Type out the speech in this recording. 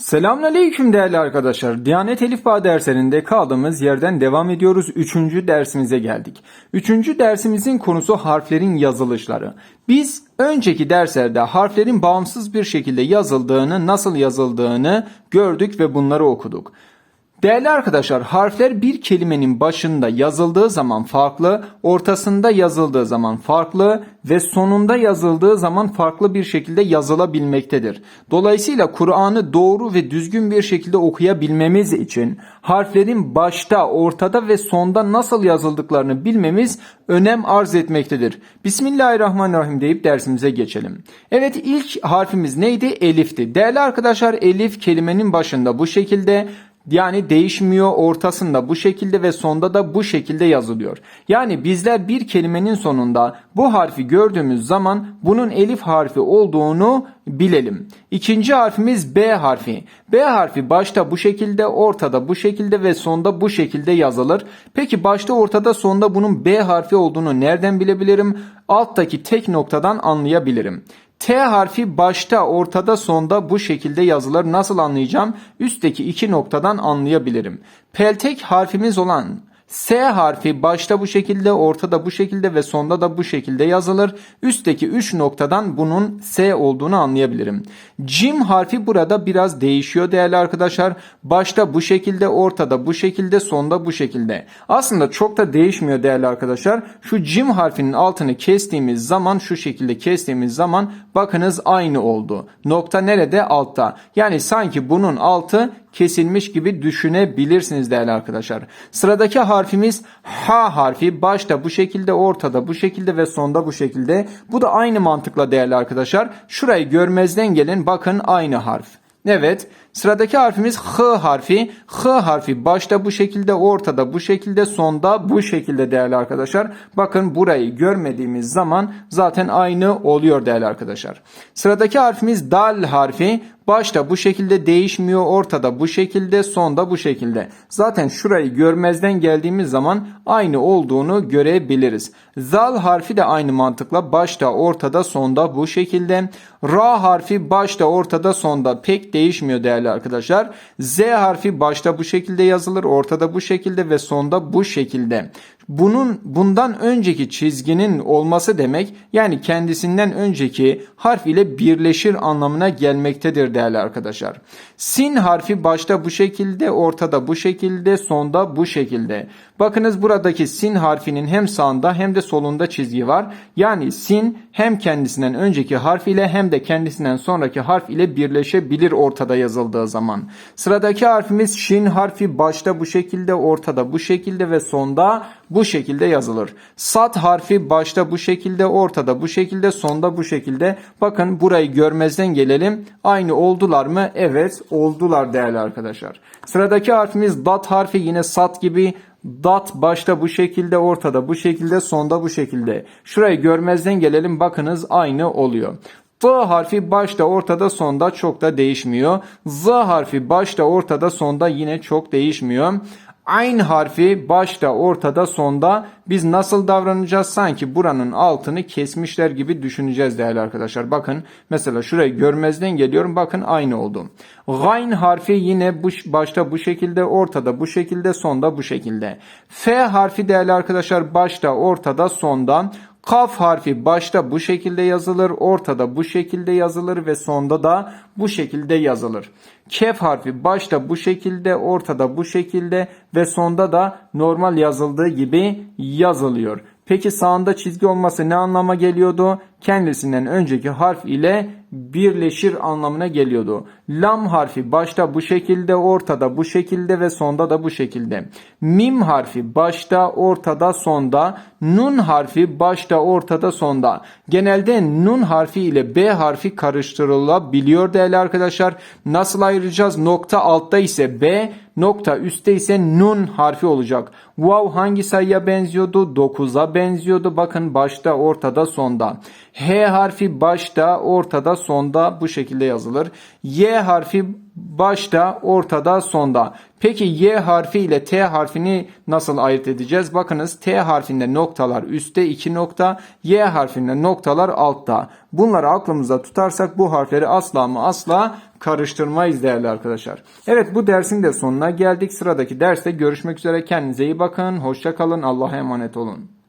Selamünaleyküm değerli arkadaşlar. Diyanet Elifba derslerinde kaldığımız yerden devam ediyoruz. Üçüncü dersimize geldik. Üçüncü dersimizin konusu harflerin yazılışları. Biz önceki derslerde harflerin bağımsız bir şekilde yazıldığını, nasıl yazıldığını gördük ve bunları okuduk. Değerli arkadaşlar harfler bir kelimenin başında yazıldığı zaman farklı, ortasında yazıldığı zaman farklı ve sonunda yazıldığı zaman farklı bir şekilde yazılabilmektedir. Dolayısıyla Kur'an'ı doğru ve düzgün bir şekilde okuyabilmemiz için harflerin başta, ortada ve sonda nasıl yazıldıklarını bilmemiz önem arz etmektedir. Bismillahirrahmanirrahim deyip dersimize geçelim. Evet ilk harfimiz neydi? Elif'ti. Değerli arkadaşlar elif kelimenin başında bu şekilde yani değişmiyor ortasında bu şekilde ve sonda da bu şekilde yazılıyor. Yani bizler bir kelimenin sonunda bu harfi gördüğümüz zaman bunun elif harfi olduğunu bilelim. İkinci harfimiz B harfi. B harfi başta bu şekilde, ortada bu şekilde ve sonda bu şekilde yazılır. Peki başta, ortada, sonda bunun B harfi olduğunu nereden bilebilirim? Alttaki tek noktadan anlayabilirim. T harfi başta, ortada, sonda bu şekilde yazılır. Nasıl anlayacağım? Üstteki iki noktadan anlayabilirim. Peltek harfimiz olan S harfi başta bu şekilde, ortada bu şekilde ve sonda da bu şekilde yazılır. Üstteki 3 noktadan bunun S olduğunu anlayabilirim. Cim harfi burada biraz değişiyor değerli arkadaşlar. Başta bu şekilde, ortada bu şekilde, sonda bu şekilde. Aslında çok da değişmiyor değerli arkadaşlar. Şu cim harfinin altını kestiğimiz zaman, şu şekilde kestiğimiz zaman bakınız aynı oldu. Nokta nerede? Altta. Yani sanki bunun altı kesilmiş gibi düşünebilirsiniz değerli arkadaşlar. Sıradaki harfimiz H harfi. Başta bu şekilde, ortada bu şekilde ve sonda bu şekilde. Bu da aynı mantıkla değerli arkadaşlar. Şurayı görmezden gelin bakın aynı harf. Evet. Sıradaki harfimiz H harfi. H harfi başta bu şekilde, ortada bu şekilde, sonda bu şekilde değerli arkadaşlar. Bakın burayı görmediğimiz zaman zaten aynı oluyor değerli arkadaşlar. Sıradaki harfimiz Dal harfi. Başta bu şekilde değişmiyor, ortada bu şekilde, sonda bu şekilde. Zaten şurayı görmezden geldiğimiz zaman aynı olduğunu görebiliriz. Zal harfi de aynı mantıkla başta, ortada, sonda bu şekilde. Ra harfi başta, ortada, sonda pek değişmiyor değerli arkadaşlar. Z harfi başta bu şekilde yazılır, ortada bu şekilde ve sonda bu şekilde. Bunun bundan önceki çizginin olması demek yani kendisinden önceki harf ile birleşir anlamına gelmektedir değerli arkadaşlar. Sin harfi başta bu şekilde, ortada bu şekilde, sonda bu şekilde. Bakınız buradaki sin harfinin hem sağında hem de solunda çizgi var. Yani sin hem kendisinden önceki harf ile hem de kendisinden sonraki harf ile birleşebilir ortada yazıldığı zaman. Sıradaki harfimiz şin harfi başta bu şekilde, ortada bu şekilde ve sonda bu şekilde yazılır. Sat harfi başta bu şekilde, ortada bu şekilde, sonda bu şekilde. Bakın burayı görmezden gelelim. Aynı oldular mı? Evet oldular değerli arkadaşlar. Sıradaki harfimiz dat harfi yine sat gibi Dat başta bu şekilde, ortada bu şekilde, sonda bu şekilde. Şurayı görmezden gelelim. Bakınız aynı oluyor. T harfi başta, ortada, sonda çok da değişmiyor. Z harfi başta, ortada, sonda yine çok değişmiyor. Ayn harfi başta, ortada, sonda biz nasıl davranacağız? Sanki buranın altını kesmişler gibi düşüneceğiz değerli arkadaşlar. Bakın mesela şurayı görmezden geliyorum. Bakın aynı oldu. Gayn harfi yine bu, başta bu şekilde, ortada bu şekilde, sonda bu şekilde. F harfi değerli arkadaşlar başta, ortada, sonda. Kaf harfi başta bu şekilde yazılır, ortada bu şekilde yazılır ve sonda da bu şekilde yazılır. Kef harfi başta bu şekilde, ortada bu şekilde ve sonda da normal yazıldığı gibi yazılıyor. Peki sağında çizgi olması ne anlama geliyordu? Kendisinden önceki harf ile birleşir anlamına geliyordu. Lam harfi başta bu şekilde, ortada bu şekilde ve sonda da bu şekilde. Mim harfi başta, ortada, sonda. Nun harfi başta, ortada, sonda. Genelde nun harfi ile B harfi karıştırılabiliyor değerli arkadaşlar. Nasıl ayıracağız? Nokta altta ise B, nokta üstte ise nun harfi olacak. Wow hangi sayıya benziyordu? 9'a benziyordu. Bakın başta, ortada, sonda. H harfi başta, ortada, sonda bu şekilde yazılır. Y harfi başta, ortada, sonda. Peki Y harfi ile T harfini nasıl ayırt edeceğiz? Bakınız T harfinde noktalar üstte 2 nokta, Y harfinde noktalar altta. Bunları aklımızda tutarsak bu harfleri asla mı asla karıştırmayız değerli arkadaşlar. Evet bu dersin de sonuna geldik. Sıradaki derste görüşmek üzere. Kendinize iyi bakın. Hoşça kalın. Allah'a emanet olun.